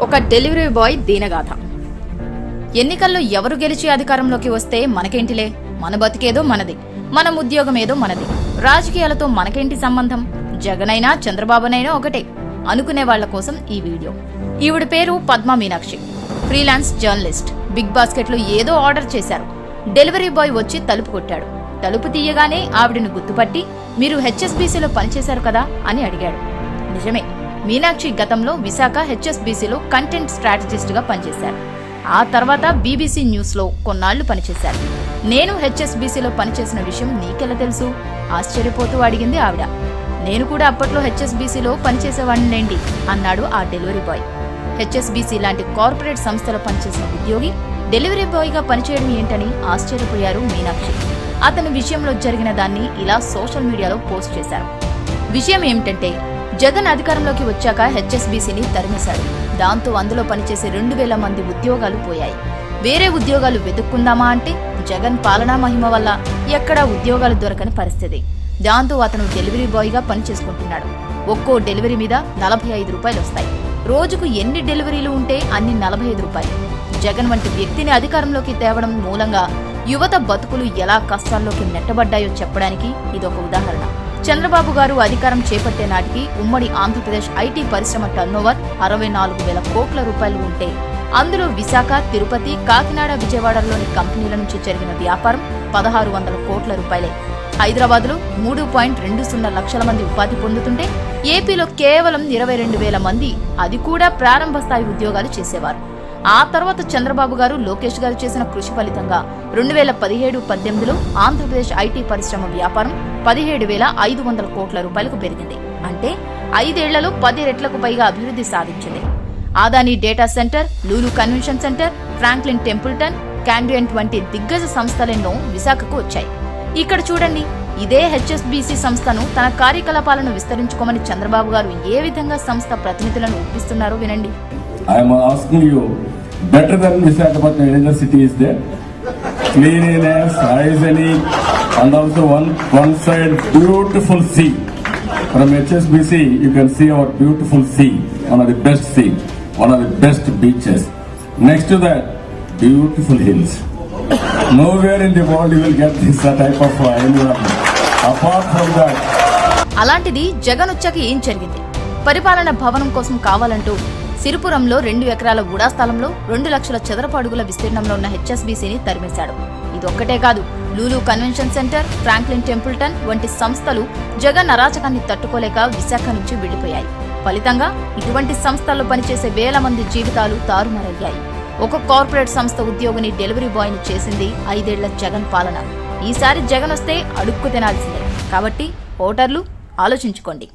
ఒక delivery boy దీనగాథ. ఎన్నికల్లో ఎవరు గెలిచి అధికారంలోకి వస్తే మనకేంటిలే? మన బతికేదో మనది. మన ఉద్యోగం ఏదో మనది. రాజకీయాలతో మనకేంటి సంబంధం? జగనైనా చంద్రబాబునైనా ఒకటే. అనుకునే వాళ్ళ కోసం ఈ వీడియో. ఈవిడ పేరు Padma Meenakshi. Freelance journalist. Big బాస్కెట్లో ఏదో ఆర్డర్ చేశారు. డెలివరీ బాయ్ వచ్చి తలుపు కొట్టాడు. తలుపు తీయగానే ఆవిడను గుర్తుపట్టి మీరు హెచ్ఎస్బీసీలో పనిచేశారు కదా? అని అడిగాడు. నిజమే. మీనాక్షి గతంలో విశాఖ హెచ్ఎస్బీసీలో కంటెంట్ స్ట్రాటజిస్ట్గా పనిచేశారు. ఆ తర్వాత బీబీసీ న్యూస్లో కొన్నాళ్ళు పనిచేశారు. నేను హెచ్ఎస్బీసీలో పనిచేసిన విషయం నీకెలా తెలుసు? ఆశ్చర్యపోతూ అడిగింది ఆవిడ. నేను కూడా అప్పట్లో హెచ్ఎస్బీసీలో పనిచేసేవాడినండి అన్నాడు ఆ డెలివరీ బాయ్. హెచ్ఎస్బీసీ లాంటి కార్పొరేట్ సంస్థలో పనిచేసిన ఉద్యోగి డెలివరీ బాయ్గా పనిచేయడం ఏంటని ఆశ్చర్యపోయారు మీనాక్షి. అతని విషయంలో జరిగిన దాన్ని ఇలా సోషల్ మీడియాలో పోస్ట్ చేశారు. విషయం ఏమిటంటే జగన్ అధికారంలోకి వచ్చాక హెచ్ఎస్బీసీని తరిమేశారు దాంతో అందులో పనిచేసే రెండు వేల మంది ఉద్యోగాలు పోయాయి. వేరే ఉద్యోగాలు వెతుక్కుందామా అంటే జగన్ పాలనా మహిమ వల్ల ఎక్కడా ఉద్యోగాలు దొరకని పరిస్థితి. దాంతో అతను డెలివరీ బాయ్గా పనిచేసుకుంటున్నాడు. ఒక్కో డెలివరీ మీద నలభై ఐదు రూపాయలు వస్తాయి. రోజుకు ఎన్ని డెలివరీలు ఉంటే అన్ని నలభై ఐదు రూపాయలు. జగన్ వంటి వ్యక్తిని అధికారంలోకి తేవడం మూలంగా యువత బతుకులు ఎలా కష్టాల్లోకి నెట్టబడ్డాయో చెప్పడానికి ఇదొక ఉదాహరణ. చంద్రబాబు గారు అధికారం చేపట్టే నాటికి ఉమ్మడి ఆంధ్రప్రదేశ్ ఐటీ పరిశ్రమ టర్నోవర్ అరవై నాలుగు వేల కోట్ల రూపాయలు ఉంటే అందులో విశాఖ తిరుపతి కాకినాడ విజయవాడలోని కంపెనీల నుంచి జరిగిన వ్యాపారం పదహారు వందల కోట్ల రూపాయలే. హైదరాబాద్లో మూడు పాయింట్ రెండు సున్నా లక్షల మంది ఉపాధి పొందుతుంటే ఏపీలో కేవలం ఇరవై రెండు వేల మంది అది కూడా ప్రారంభ స్థాయి ఉద్యోగాలు చేసేవారు. ఆ తర్వాత చంద్రబాబు గారు లోకేష్ గారు చేసిన కృషి ఫలితంగా రెండు వేల పదిహేడు పద్దెనిమిదిలో ఆంధ్రప్రదేశ్ ఐటీ పరిశ్రమ వ్యాపారం పదిహేడు వేల ఐదు వందల కోట్ల రూపాయలకు పెరిగింది. అంటే ఐదేళ్ళలో పది రెట్లకు పైగా అభివృద్ధి సాధించింది. Adani data centre Lulu convention centre Franklin Templeton క్యాండియంట్ వంటి దిగ్గజ సంస్థలెన్నో విశాఖకు వచ్చాయి. ఇక్కడ చూడండి ఇదే హెచ్ఎస్బీసీ సంస్థను తన కార్యకలాపాలను విస్తరించుకోమని చంద్రబాబు గారు ఏ విధంగా సంస్థ ప్రతినిధులను ఒప్పిస్తున్నారో వినండి. I'm asking you better than Visakhapatnam any city is there cleanliness hygienic and also one one side beautiful sea from HS HSBC you can see our beautiful sea one of the best sea one of the best beaches next that beautiful hills nowhere in the world you will get this type of apart from that అలాంటిది జగన్ వచ్చాక ఏం జరిగింది? పరిపాలన భవనం కోసం కావాలంటూ సిరిపురంలో రెండు ఎకరాల గుడా స్థలంలో రెండు లక్షల చదరపు అడుగుల విస్తీర్ణంలో ఉన్న హెచ్ఎస్బీసీని తరిమేశాడు. ఇదొక్కటే కాదు Lulu convention centre Franklin Templeton వంటి సంస్థలు జగన్ అరాచకాన్ని తట్టుకోలేక విశాఖ నుంచి విడిపోయాయి. ఫలితంగా ఇటువంటి సంస్థల్లో పనిచేసే వేల మంది జీవితాలు తారుమారయ్యాయి. ఒక కార్పొరేట్ సంస్థ ఉద్యోగిని డెలివరీ బాయ్ని చేసింది ఐదేళ్ళ జగన్ పాలన. ఈసారి జగన్ వస్తే అడుక్కు తినాల్సిందే. కాబట్టి ఓటర్లు ఆలోచించుకోండి.